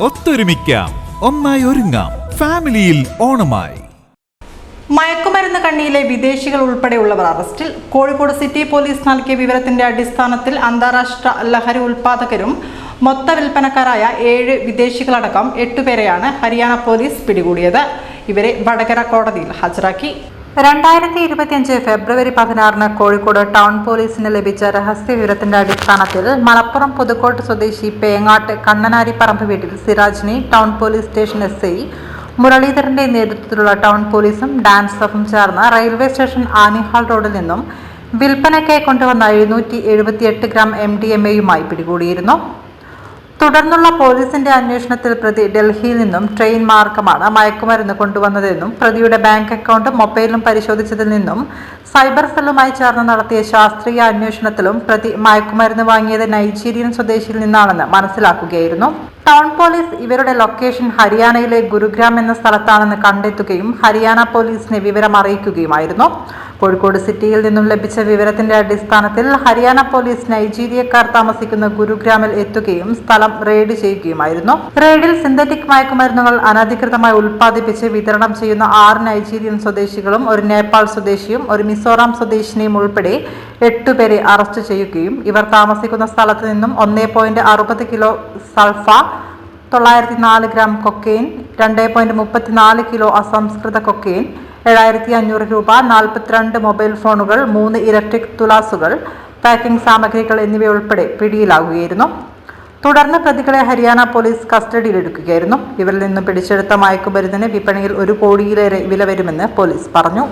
ഒത്തൊരുമിക്കാം. ഒന്നായി ഒരുങ്ങാം. ഫാമിലിയിൽ ഓണമായി. മയക്കുമരുന്ന് കണ്ണിയിലെ വിദേശികൾ ഉൾപ്പെടെയുള്ളവർ അറസ്റ്റിൽ. കോഴിക്കോട് സിറ്റി പോലീസ് നൽകിയ വിവരത്തിന്റെ അടിസ്ഥാനത്തിൽ അന്താരാഷ്ട്ര ലഹരി ഉൽപാദകരും മൊത്ത വിൽപ്പനക്കാരായ ഏഴ് വിദേശികളടക്കം എട്ടുപേരെയാണ് ഹരിയാന പോലീസ് പിടികൂടിയത്. ഇവരെ വടകര കോടതിയിൽ ഹാജരാക്കി. രണ്ടായിരത്തി ഇരുപത്തിയഞ്ച് ഫെബ്രുവരി പതിനാറിന് കോഴിക്കോട് ടൗൺ പോലീസിന് ലഭിച്ച രഹസ്യ വിവരത്തിന്റെ അടിസ്ഥാനത്തിൽ മലപ്പുറം പുതുക്കോട്ട് സ്വദേശി പേങ്ങാട്ട് കണ്ണനാരിപ്പറമ്പ് വീട്ടിൽ സിറാജിനെ town police station S I മുരളീധരന്റെ നേതൃത്വത്തിലുള്ള ടൗൺ പോലീസും ഡാൻസ് സ്റ്റാഫും ചേർന്ന് റെയിൽവേ സ്റ്റേഷൻ ആനിഹാൾ റോഡിൽ നിന്നും വിൽപ്പനയ്ക്കായി കൊണ്ടുവന്ന എഴുന്നൂറ്റി എഴുപത്തിയെട്ട് ഗ്രാം എം ഡി എം എയുമായി പിടികൂടിയിരുന്നു. തുടർന്നുള്ള പോലീസിന്റെ അന്വേഷണത്തിൽ പ്രതി ഡൽഹിയിൽ നിന്നും ട്രെയിൻ മാർഗമാണ് മയക്കുമരുന്ന് കൊണ്ടുവന്നതെന്നും പ്രതിയുടെ ബാങ്ക് അക്കൗണ്ടും മൊബൈലും പരിശോധിച്ചതിൽ നിന്നും സൈബർ സെല്ലുമായി ചേർന്ന് നടത്തിയ ശാസ്ത്രീയ അന്വേഷണത്തിലും പ്രതി മയക്കുമരുന്ന് വാങ്ങിയത് നൈജീരിയൻ സ്വദേശിയിൽ നിന്നാണെന്ന് മനസ്സിലാക്കുകയായിരുന്നു. ടൗൺ പോലീസ് ഇവരുടെ ലൊക്കേഷൻ ഹരിയാനയിലെ ഗുരുഗ്രാം എന്ന സ്ഥലത്താണെന്ന് കണ്ടെത്തുകയും ഹരിയാന പോലീസിനെ വിവരം അറിയിക്കുകയുമായിരുന്നു. കോഴിക്കോട് സിറ്റിയിൽ നിന്നും ലഭിച്ച വിവരത്തിന്റെ അടിസ്ഥാനത്തിൽ ഹരിയാന പോലീസ് നൈജീരിയക്കാർ താമസിക്കുന്ന ഗുരുഗ്രാമിൽ എത്തുകയും സ്ഥലം റെയ്ഡ് ചെയ്യുകയുമായിരുന്നു. റെയ്ഡിൽ സിന്തറ്റിക് മയക്കുമരുന്നുകൾ അനധികൃതമായി ഉൽപ്പാദിപ്പിച്ച് വിതരണം ചെയ്യുന്ന ആറ് നൈജീരിയൻ സ്വദേശികളും ഒരു നേപ്പാൾ സ്വദേശിയും ഒരു മിസോറാം സ്വദേശിനിയും ഉൾപ്പെടെ എട്ടുപേരെ അറസ്റ്റ് ചെയ്യുകയും ഇവർ താമസിക്കുന്ന സ്ഥലത്ത് നിന്നും ഒന്നേ പോയിന്റ് അറുപത് കിലോ സൾഫ തൊള്ളായിരത്തി നാല് ഗ്രാം കൊക്കെയിൻ രണ്ട് പോയിന്റ് മുപ്പത്തിനാല് കിലോ അസംസ്കൃത കൊക്കെയിൻ ഏഴായിരത്തി അഞ്ഞൂറ് രൂപ നാൽപ്പത്തിരണ്ട് മൊബൈൽ ഫോണുകൾ മൂന്ന് ഇലക്ട്രിക് തുലാസുകൾ പാക്കിംഗ് സാമഗ്രികൾ എന്നിവയുൾപ്പെടെ പിടിയിലാകുകയായിരുന്നു തുടർന്ന് പ്രതികളെ ഹരിയാന പോലീസ് കസ്റ്റഡിയിലെടുക്കുകയായിരുന്നു. ഇവരിൽ നിന്നും പിടിച്ചെടുത്ത മയക്കുമരുന്നിന് വിപണിയിൽ ഒരു കോടിയിലേറെ വില വരുമെന്ന് പോലീസ് പറഞ്ഞു.